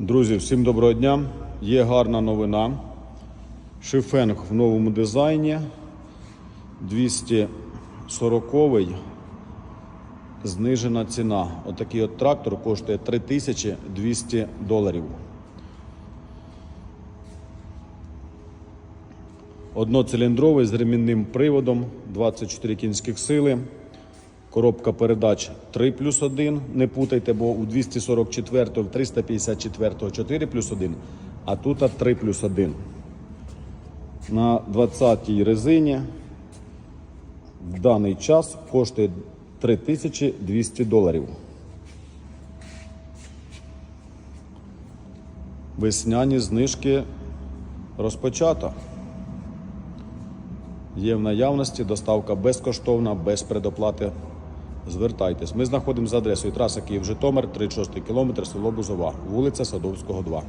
Друзі, всім доброго дня. Є гарна новина. Шифенг в новому дизайні. 240 знижена ціна. Отакий от трактор коштує 3200 доларів. Одноциліндровий з ремінним приводом, 24 кінських сили. Коробка передач 3 плюс 1. Не путайте, бо у 244 354 4 плюс 1, а тут 3 плюс 1. На 20-й резині в даний час коштує 3200 доларів. Весняні знижки розпочато. Є в наявності доставка безкоштовна, без предоплати. Звертайтесь. Ми знаходимося за адресою траса Київ-Житомир, 36 кілометр, село Бузова, вулиця Садовського, 2.